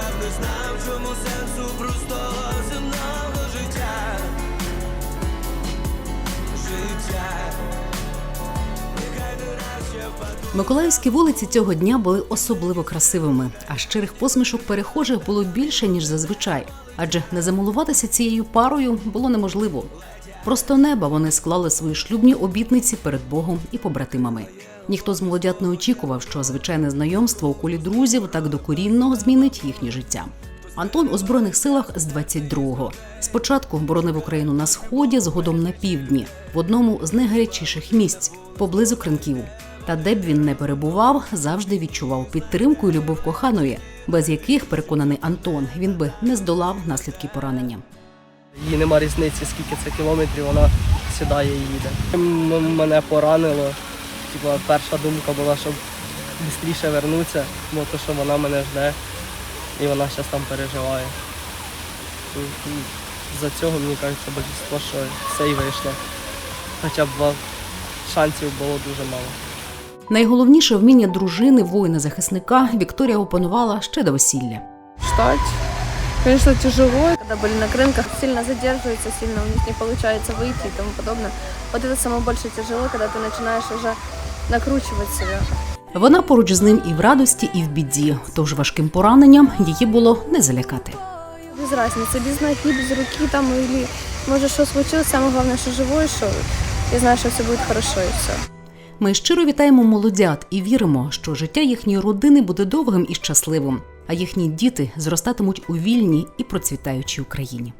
так не знав, чому сенсу простого земного життя. Життя. Я. Миколаївські вулиці цього дня були особливо красивими, а щирих посмішок перехожих було більше ніж зазвичай, адже не замилуватися цією парою було неможливо. Просто неба вони склали свої шлюбні обітниці перед Богом і побратимами. Ніхто з молодят не очікував, що звичайне знайомство у колі друзів так докорінно змінить їхнє життя. Антон у збройних силах з 22-го. Спочатку боронив Україну на сході, згодом на півдні, в одному з найгарячіших місць поблизу Кринківу. Та де б він не перебував, завжди відчував підтримку і любов коханої, без яких, переконаний Антон, він би не здолав наслідки поранення. Їй нема різниці, скільки це кілометрів, вона сідає і їде. Мене поранило. Типа, перша думка була, щоб швидше вернутися, бо то, що вона мене жде і вона зараз там переживає. І- За цього, мені кажеться, більшість, що все і вийшло. Хоча б шансів було дуже мало. Найголовніше вміння дружини, воїна-захисника Вікторія опанувала ще до весілля. Ждать Конечно, тяжело. Когда были на рынках, сильно задерживаются, сильно у них не получается выйти и тому подобное. Вот это самое больше тяжело, когда ты начинаешь уже накручивать себя. Вона поруч з ним і в радості, і в біді, тож важким пораненням її було не залякати. Без разницы, без ноги, без руки там или может что случилось, самое главное, что живой, что я знаю, что все будет хорошо и все. Ми щиро вітаємо молодят і віримо, що життя їхньої родини буде довгим і щасливим, а їхні діти зростатимуть у вільній і процвітаючій Україні.